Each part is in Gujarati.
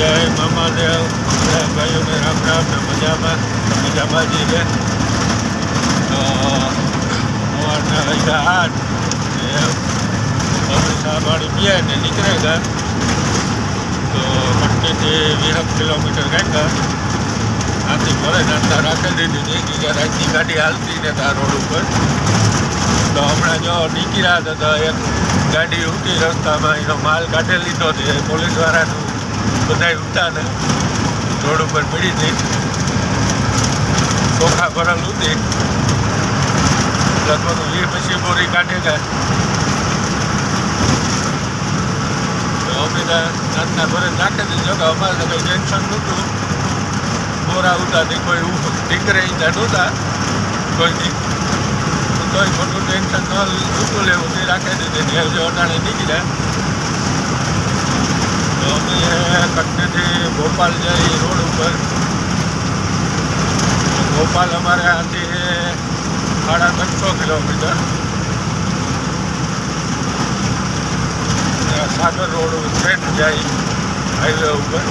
જય મામાદેવ. ભાઈઓને રામ રામ ને મજામાં. મજામાં જી છે. તો સવારના વાગ્યા આઠ. ચા પાણી પીએ ને નીકળે ગયા તો કટનીથી વીસ કિલોમીટર કાંઈક. આથી ભલે નાસ્તા રાખી દીધી. હતી કે રાતની ગાડી હાલતી ને ત્યાં રોડ ઉપર. તો હમણાં જો નીકળ્યા હતા તો એક ગાડી ઉઠી રસ્તામાં એનો માલ કાઢી લીધો તે પોલીસવાળાનું બધા ઉતા ને રોડ ઉપર પડી દે ચોખા ભરેલ હતી લગભગ વીસ પછી બોરી કાઢે ગયા તો અમે તો નાસ્તા ભરે નાખી દીધો કે અમારે તો કંઈ ટેન્શન નહોતું. બોરા ઉતાથી કોઈ ઉભ- દીકરે ત્યાં નહોતા. કોઈથી તોય ખોટું ટેન્શન ન લેવું તે રાખે દીધી તેની જો અટાણે નીકળ્યા. અમે કટનીથી ભોપાલ જાય રોડ ઉપર. ભોપાલ અમારે આથી સાડા ત્રણસો કિલોમીટર. સાગર રોડ ટ્રેન જાય હાઈવે ઉપર.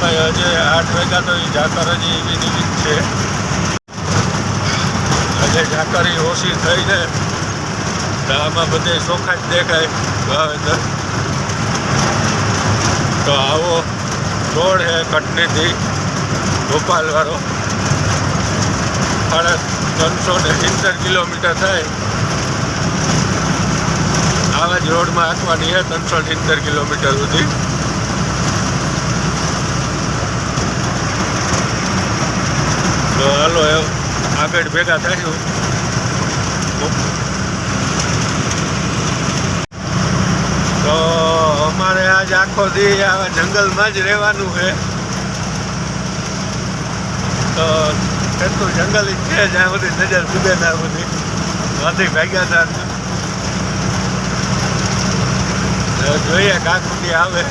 તો હજે આઠ વાગ્યા તો એ ઝાકર હજી એવી નિમિત્ત છે. હજી ઝાકરી ઓછી થઈ ને તો આમાં બધે ચોખા જ દેખાય. વાવેતર તો આવો રોડ છે કટનીથી ભોપાલવાળો સાડા ત્રણસો ને સિત્તેર કિલોમીટર થાય. આવા જ રોડમાં હાંકવાની છે ત્રણસો સિત્તેર કિલોમીટર સુધી. તો હાલો આગળ ભેગા થઈશું તો આજ આખો દી આવે જંગલમાં જ રહેવાનું છે. તો એટલું જંગલ જ છે જ્યાં બધી નજર સુધે ના બધી. વાથી ભાગ્યા હતા જોઈએ કાંક સુધી આવે.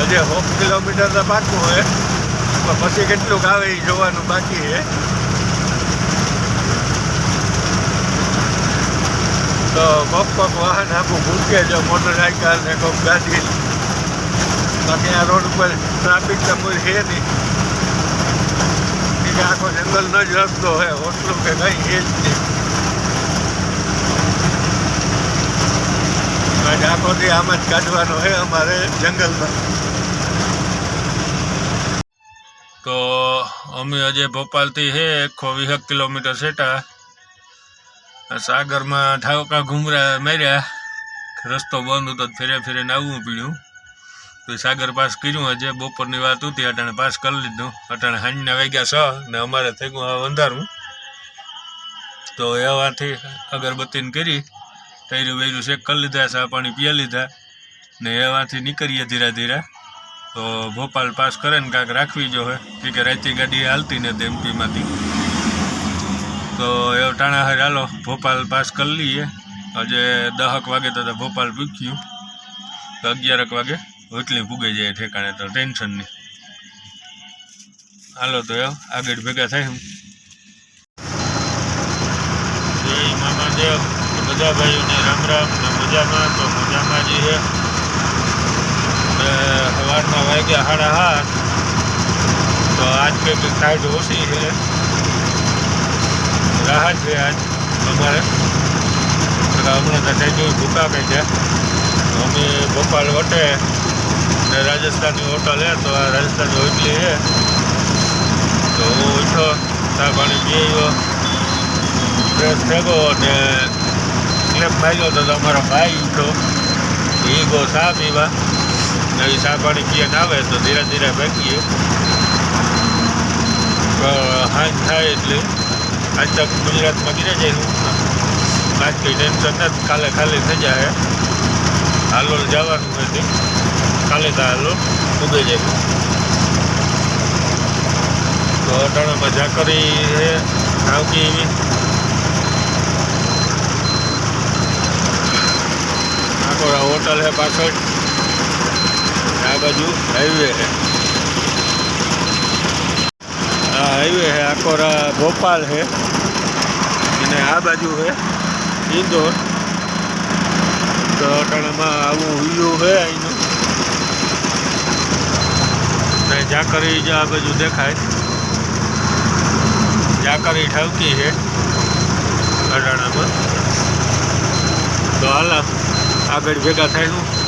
હજી હોફ કિલોમીટર તો પાકું હોય પણ પછી કેટલુંક આવે એ જોવાનું બાકી છે. તો કોક કોક વાહન આખું ભૂકે જો મોટરસાઇકલ ને કોક ગાડી. બાકી આ રોડ ઉપર ટ્રાફિક તો કોઈ છે નહીં. કે આખો જંગલનો જ રસ્તો હોય, હોટલું કે કંઈ છે જ નહીં. આજે આખો દી આમ જ કાઢવાનો છે અમારે જંગલમાં. તો અમે હજે ભોપાલથી હે એકસો વીસ કિલોમીટર સેટા. સાગરમાં ઠાવકા ઘૂમરા માર્યા, રસ્તો બંધ હતો ફેરે ફેરે આવવું પીડ્યું. તો સાગર પાસ કર્યું હજે બપોરની વાત હતી, અટાણે પાસ કરી લીધું. અટાણે હાંજના વાગ્યા છ ને અમારે થઈ ગયું અંધારું. તો એવાથી અગરબત્તીને કરી તૈરું વૈરું શેક કરી લીધા ચા પાણી પી લીધા ને એવાથી નીકળીએ ધીરે ધીરે. તો ભોપાલ પાસ કરે ને કાંઈક રાખવી જો હે કેમ કે રાતે ગાડી હાલતી ને એમપીમાંથી તો એ ટાણા હાર હાલો, ભોપાલ પાસ કરી લઈએ. હજે દહક વાગે તો તો ભોપાલ પૂછ્યું તો અગિયારક વાગે એટલી પૂગે જાય ઠેકાણે તો ટેન્શન નહીં હાલો તો એ આગળ ભેગા થાય હું જય મામાદેવ બધા ભાઈઓને રામ રામ ને મજામાં, તો મજામાં જ છે. ને સવારના વાગ્યા સાડા હાથ તો આજ કંઈક સાઈડ ઓછી છે. રાહત છે આજ અમારે. હમણાં તો થઈ ગયું ભૂકા કહી છે. અમે ભોપાલ વટે ને રાજસ્થાનની હોટલ હે, તો આ રાજસ્થાનની હોટલી હે. તો હું ઉઠો ચા પાણી પી આવ્યો ફ્રેશ થયો અને સ્લેપ માર્યો તો અમારો ભાઈ ઉઠો એ ગો ચા પીવા. ને ચા પાણી પીને આવે તો ધીરે ધીરે ભાગીએ. હાથ થાય એટલે આજ તક ગુજરાતમાં ગીરે જઈશું આજ કંઈ ટેન્શન નથી કાલે ખાલી થઈ જાય. હાલોલ જવાનું નથી કાલે તો હાલો ઉગે જાય તો અટાણામાં ઝાકરી છે. આવકી એવી. આખોરા હોટલ છે પાછળ. આ બાજુ હાઈવે છે આ હાઈવે છે આકોરા ભોપાલ છે અને આ બાજુ છે ઇન્દોર. તો અટાણામાં આવું વ્યૂ છે અહીંનું. ને જાકરી જે આ બાજુ દેખાય. જાકરી ઠાવકી છે અટાણામાં. તો હાલ આગળ ભેગા થાય શું